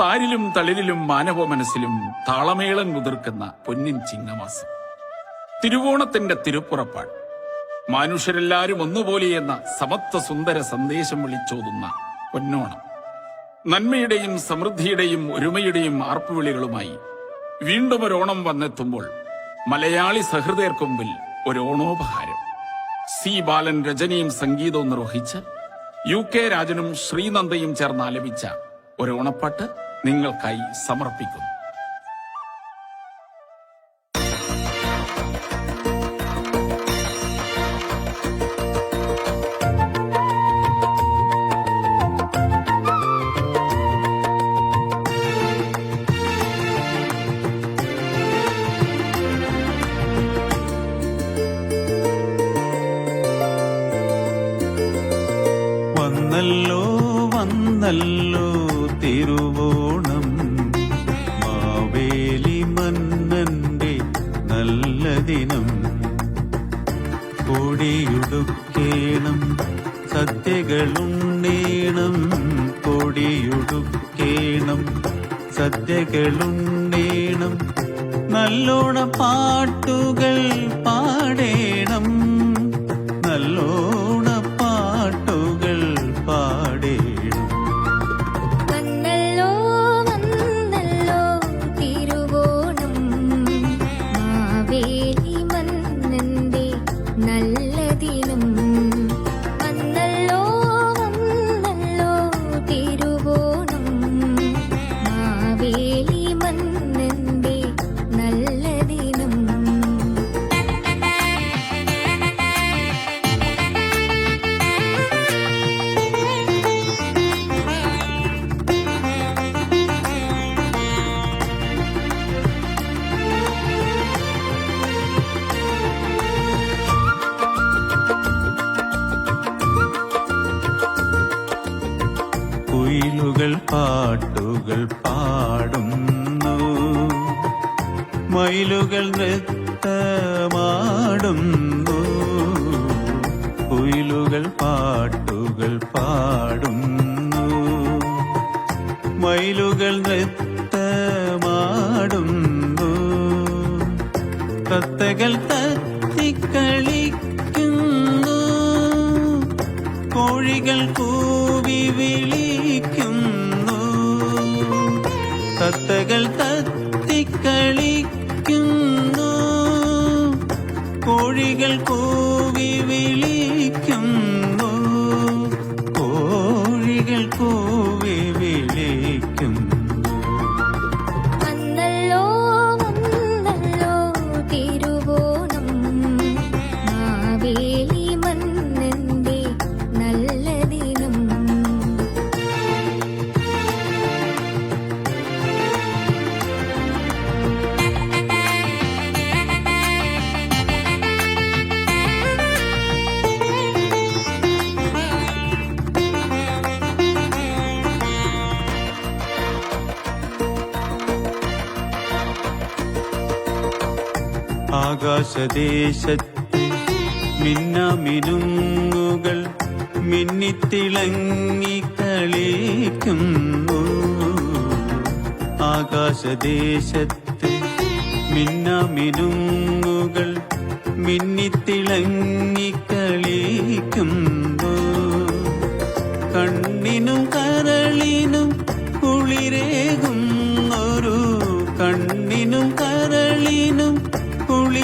താരിലും തളിരിലും മാനവ മനസ്സിലും താളമേളം മുതിർക്കുന്ന പൊന്നിൻ ചിങ്ങമാസം. തിരുവോണത്തിന്റെ തിരുപ്പുറപ്പാട്. മനുഷ്യരെല്ലാരും ഒന്നുപോലെ എന്ന സമത്വ സുന്ദര സന്ദേശം വിളിച്ചോതുന്ന പൊന്നോണം. നന്മയുടെയും സമൃദ്ധിയുടെയും ഒരുമയുടെയും ആർപ്പുവിളികളുമായി വീണ്ടും ഒരു ഓണം വന്നെത്തുമ്പോൾ മലയാളി സഹൃദയർക്ക് മുമ്പിൽ ഒരു ഓണോപഹാരം സി ബാലൻ രചനയും സംഗീതവും നിർവഹിച്ച് യു കെ രാജനും ശ്രീനന്ദയും ചേർന്ന് ആലപിച്ച ഒരു ഓണപ്പാട്ട് നിങ്ങൾക്കായി സമർപ്പിക്കുന്നു. വന്നല്ലോ വന്നല്ലോ. നല്ല ദിനം കൊടിയുടുക്കേണം സദ്യകളുണ്ണേണം കൊടിയുടുക്കേണം സദ്യകളുണ്ണേണം നല്ലോണ പാട്ടുകൾ പാടേണം നല്ലോണ കുയിലുകൾ പാട്ടുകൾ പാടുന്നു. മയിലുകൾ നൃത്തമാടുന്നു. കുയിലുകൾ പാട്ടുകൾ പാടുന്നു. മയിലുകൾ നൃത്തമാടുന്നു. തത്തകൾ തത്തിക്കളിക്കുന്നു കോഴികൾ കൂവി വിളിക്കുന്നു തത്തകൾ തത്തിക്കളിക്കുന്നു. കോഴികൾ കൂവി വിളിക്കുന്നു. ആകാശദേശത്ത് മിന്നമിനുങ്ങുകൾ മിന്നിത്തിളങ്ങി കളിക്കുന്നു. ആകാശദേശത്ത് മിന്നമിനുങ്ങുകൾ മിന്നിത്തിളങ്ങി കളിക്കുന്നു. കണ്ണിനും കരളിനും കുളിരേകും ഒരു കണ്ണിനും